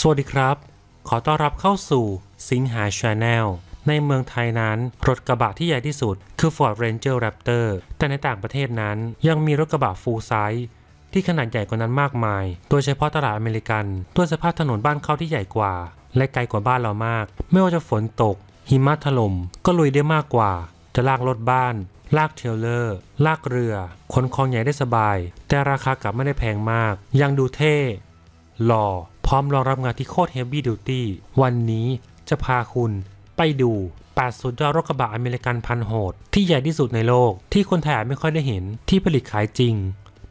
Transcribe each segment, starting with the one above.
สวัสดีครับ ขอต้อนรับเข้าสู่สิงหาชาแนลในเมืองไทยนั้น รถกระบะที่ใหญ่ที่สุดคือ Ford Ranger Raptor แต่ในต่างประเทศนั้นยังมีรถกระบะ full size ที่ขนาดใหญ่กว่านั้นมากมาย โดยเฉพาะตลาดอเมริกันด้วยสภาพถนนบ้านเขาที่ใหญ่กว่า และไกลกว่าบ้านเรามาก ไม่ว่าจะฝนตก หิมะถล่มก็ลุยได้มากกว่า จะลากรถบ้าน ลากเทลเลอร์ ลากเรือขนของใหญ่ได้สบาย แต่ราคากลับไม่ได้แพงมาก ยังดูเท่หล่อ พร้อมรองรับงานที่โคตรเฮฟวี่ดิวตี้วันนี้จะพาคุณไปดู8สุดยอดรถกระบะอเมริกันพันโหด ที่ใหญ่ที่สุดในโลก ที่คนไทยอาจไม่ค่อยได้เห็นที่ผลิตขายจริง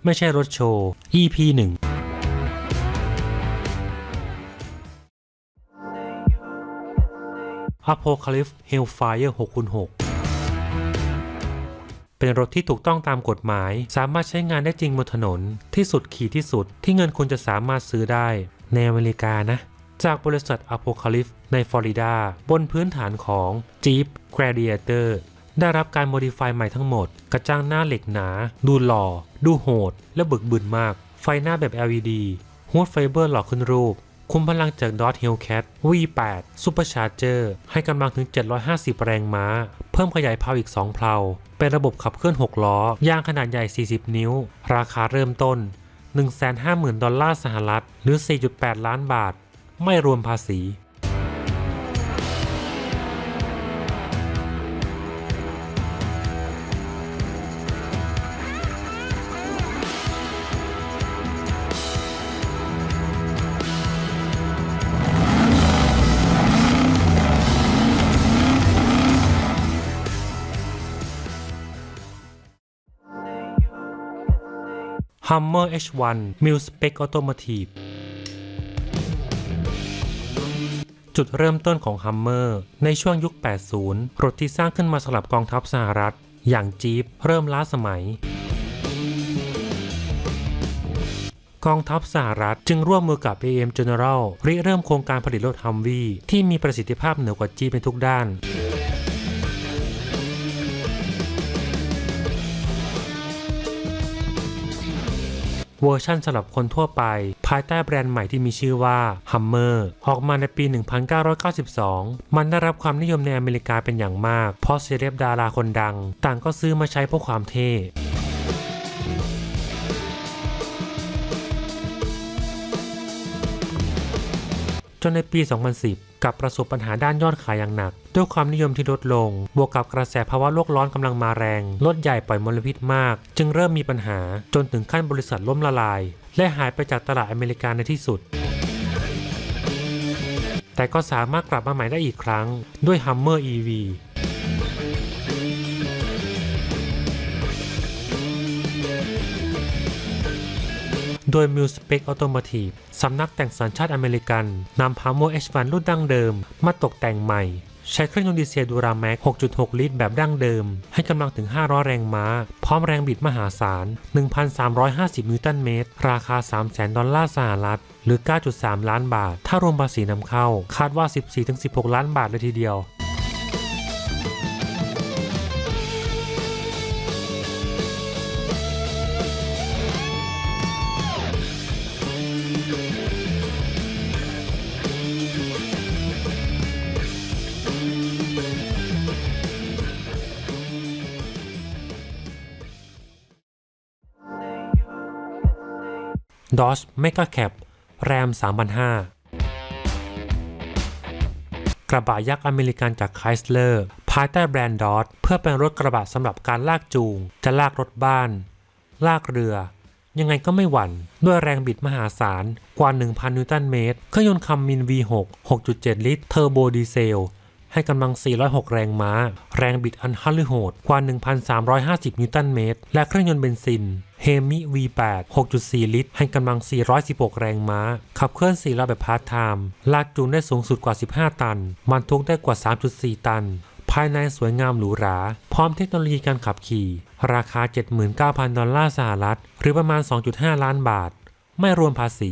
ไม่ใช่รถโชว์ EP 1 Apocalypse Hellfire 6x6 เป็นรถที่ถูกต้องตามกฎหมาย สามารถใช้งานได้จริงบนถนน ที่สุดขี่ที่สุดที่เงินคุณจะสามารถซื้อได้ ในอเมริกานะ จากบริษัท Apocalypse ในฟลอริดา บนพื้นฐานของ Jeep Gladiator ได้รับการโมดิฟายใหม่ทั้งหมด กระจังหน้าเหล็กหนา ดูหล่อ ดูโหด และบึกบึนมาก ไฟหน้าแบบ LED ฮูดไฟเบอร์หล่อขึ้นรูป คุมพลังจาก Dot Hellcat V8 Supercharger ให้กำลังถึง 750 แรงม้า เพิ่มขยายเพลาอีก 2 เพลา เป็นระบบขับเคลื่อน 6 ล้อ ยางขนาดใหญ่ 40 นิ้ว ราคาเริ่มต้น 150,000 ดอลลาร์สหรัฐ หรือ 4.8 ล้านบาท ไม่รวมภาษี Hummer H1 Mil Spec Automotive จุดเริ่มต้นของ Hummer ในช่วงยุค 80 รถที่สร้างขึ้นมาสำหรับกองทัพสหรัฐ อย่างจี๊ปเริ่มล้าสมัย กองทัพสหรัฐจึงร่วมมือกับ AM General ริเริ่มโครงการผลิตรถฮัมวีที่มีประสิทธิภาพเหนือกว่าจีปในทุกด้าน เวอร์ชันสำหรับคนทั่วไป ภายใต้แบรนด์ใหม่ที่มีชื่อว่า Hummer ออกมาในปี 1992 มันได้รับความนิยมในอเมริกาเป็นอย่างมาก เพราะเซเลบดาราคนดัง ต่างก็ซื้อมาใช้เพื่อความเท่ จนในปี 2010 กับประสบปัญหาด้านยอดขายอย่างหนัก ด้วยความนิยมที่ลดลง บวกกับกระแสภาวะโลกร้อนกำลังมาแรง รถใหญ่ปล่อยมลพิษมาก จึงเริ่มมีปัญหาจนถึงขั้นบริษัทล่มละลาย และหายไปจากตลาดอเมริกาในที่สุดแต่ก็สามารถกลับมาใหม่ได้อีกครั้งด้วย Hummer EV โดย m i l Spec Automotive สำนักแต่งสัญชาติอเมริกันนำ Hummer H1 รุ่นดั้งเดิม มาตกแต่งใหม่ ใช้เครื่องยนต์ดีเซลดูราแม็ก 6.6 ลิตรแบบดั้งเดิม ให้กำลังถึง 500 แรงม้า พร้อมแรงบิดมหาศาล 1,350 นิวตันเมตร ราคา 300,000 ดอลลาร์สหรัฐ หรือ 9.3 ล้านบาท ถ้ารวมภาษีนำเข้า คาดว่า 14-16 ล้านบาทเลยทีเดียว Dodge Mega Cab Ram 3005 กระบะยักษ์อเมริกันจาก Chrysler ภายใต้แบรนด์ Dodge เพื่อเป็นรถกระบะสำหรับการลากจูง จะลากรถบ้าน ลากเรือ ยังไงก็ไม่หวั่น ด้วยแรงบิดมหาศาลกว่า 1,000 นิวตันเมตร เครื่องยนต์คัมมิน V6 6.7 ลิตรเทอร์โบดีเซลให้กำลัง 406 แรงม้า แรงบิดอันฮัลลิโหด กว่า 1,350 นิวตันเมตร และเครื่องยนต์เบนซิน เฮมิ V8 6.4 ลิตร ให้กำลัง 416 แรงม้า ขับเคลื่อน4ล้อแบบพาร์ทไทม์ลากจูงได้สูงสุดกว่า 15 ตัน มันทุกได้กว่า 3.4 ตัน ภายในสวยงามหรูหรา พร้อมเทคโนโลยีการขับขี่ ราคา 79,000 ดอลลาร์สหรัฐ หรือประมาณ 2.5 ล้านบาท ไม่รวมภาษี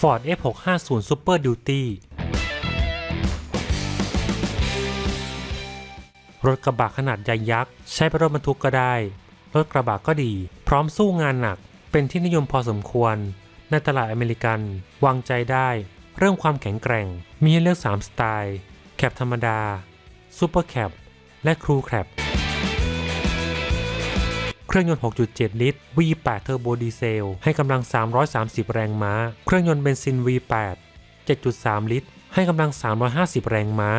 Ford F650 Super Duty รถกระบะขนาดใหญ่ยักษ์ ใช้เป็นรถบรรทุกก็ได้ รถกระบะก็ดี พร้อมสู้งานหนัก เป็นที่นิยมพอสมควร ในตลาดอเมริกัน วางใจได้ เรื่องความแข็งแกร่ง มีให้เลือก 3 สไตล์ แคปธรรมดาซูเปอร์แคปและครูแคป เครื่องยนต์ 6.7 ลิตร V8 เทอร์โบดีเซล ให้กำลัง 330 แรงม้า เครื่องยนต์เบนซิน V8 7.3 ลิตร ให้กำลัง 350 แรงม้า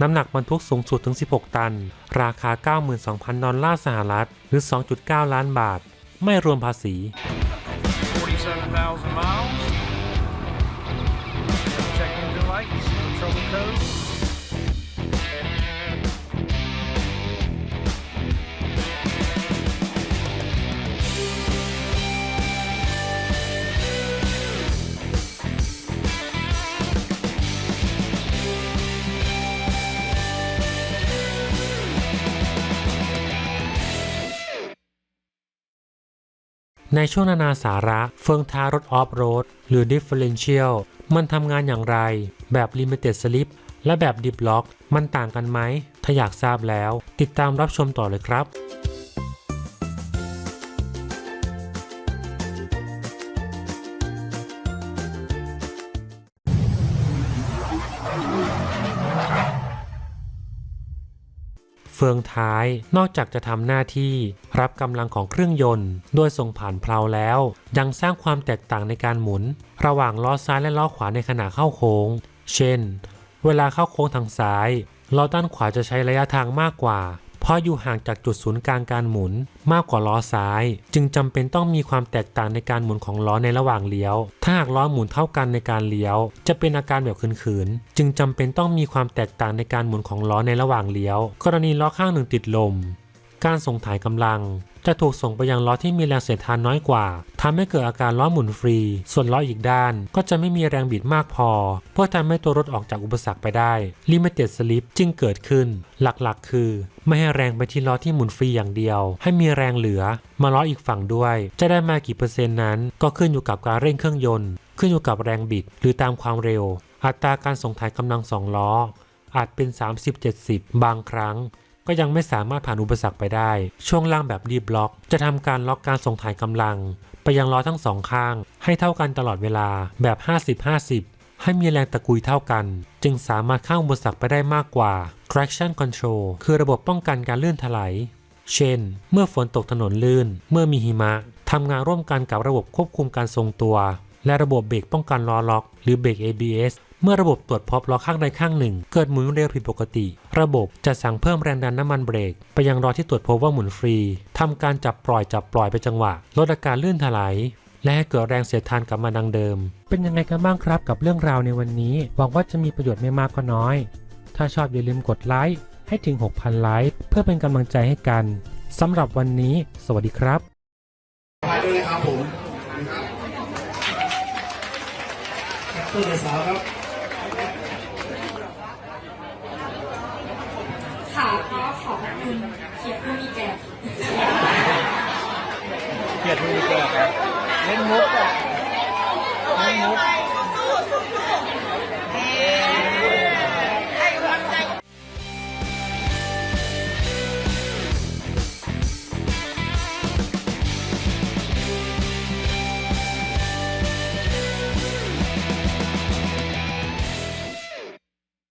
น้ำหนักบรรทุกสูงสุดถึง 16 ตัน ราคา 92,000 ดอลลาร์สหรัฐ หรือ 2.9 ล้านบาท ไม่รวมภาษี 47,000 miles. Check engine lights, trouble code. ในช่วงนานาสาระเฟืองท้ารถออฟโรดหรือ Differential มันทำงานอย่างไร แบบ Limited Slip และแบบ Deep Lock มันต่างกันไหม ถ้าอยากทราบแล้ว ติดตามรับชมต่อเลยครับ ฟืองท้ายนอกจากจะทำหน้าที่ รับกำลังของเครื่องยนต์ ด้วยส่งผ่านเพลาแล้ว ยังสร้างความแตกต่างในการหมุน ระหว่างล้อซ้ายและล้อขวาในขณะเข้าโค้ง เช่น เวลาเข้าโค้งทางซ้ายล้อด้านขวาจะใช้ระยะทางมากกว่า เพราะอยู่ห่างจากจุดศูนย์กลางการหมุนมากกว่าล้อซ้าย จึงจำเป็นต้องมีความแตกต่างในการหมุนของล้อในระหว่างเลี้ยว ถ้าหากล้อหมุนเท่ากันในการเลี้ยว จะเป็นอาการแบบขืนๆจึงจำเป็นต้องมีความแตกต่างในการหมุนของล้อในระหว่างเลี้ยว กรณีล้อข้างหนึ่งติดลม การส่งถ่ายกำลัง จะถูกส่งไปยังล้อที่มีแรงเสียดทานน้อยกว่าทำให้เกิดอาการล้อหมุนฟรี ส่วนล้ออีกด้าน ก็จะไม่มีแรงบิดมากพอ เพื่อทำให้ตัวรถออกจากอุปสรรคไปได้ Limited Slip จึงเกิดขึ้น หลักๆ คือ ไม่ให้แรงไปที่ล้อที่หมุนฟรีอย่างเดียว ให้มีแรงเหลือ มาล้ออีกฝั่งด้วย จะได้มากี่เปอร์เซ็นต์นั้น ก็ขึ้นอยู่กับการเร่งเครื่องยนต์ ขึ้นอยู่กับแรงบิด หรือตามความเร็ว อัตราการส่งถ่ายกำลังสองล้ออาจเป็น 30-70 บางครั้ง ก็ยังไม่สามารถผ่านอุปสรรคไปได้ ช่วงล่างแบบดีบล็อก จะทำการล็อกการส่งถ่ายกำลัง ไปยังล้อทั้งสองข้าง ให้เท่ากันตลอดเวลาแบบ 50-50 ให้มีแรงตะกุยเท่ากัน จึงสามารถข้ามอุปสรรคไปได้มากกว่า traction control คือระบบป้องกันการลื่นถลายเช่น เมื่อฝนตกถนนลื่น เมื่อมีหิมะทำงานร่วมกันกับระบบควบคุมการทรงตัว และระบบเบรกป้องกันล้อล็อก หรือเบรก ABS เมื่อระบบตรวจพบล้อข้างใดข้างหนึ่ง เกิดหมุนเร็วผิดปกติ ระบบจะสั่งเพิ่มแรงดันน้ำมันเบรก ไปยังล้อที่ตรวจพบว่าหมุนฟรีทำการจับปล่อยจับปล่อยไปจังหวะ ลดอาการลื่นถลายและให้เกิดแรงเสียดทานกลับมาดังเดิม เป็นยังไงกันบ้างครับกับเรื่องราวในวันนี้ หวังว่าจะมีประโยชน์ไม่มากก็น้อย ถ้าชอบอย่าลืมกดไลค์ให้ถึง 6,000 ไลค์เพื่อเป็นกำลังใจให้กันสำหรับวันนี้ สวัสดีครับไปด้วยนะครับผมตัวสาวครับ ค่ะก็ขอบคุณเคียร์ผู้มีแก่ เกียรติมีแก่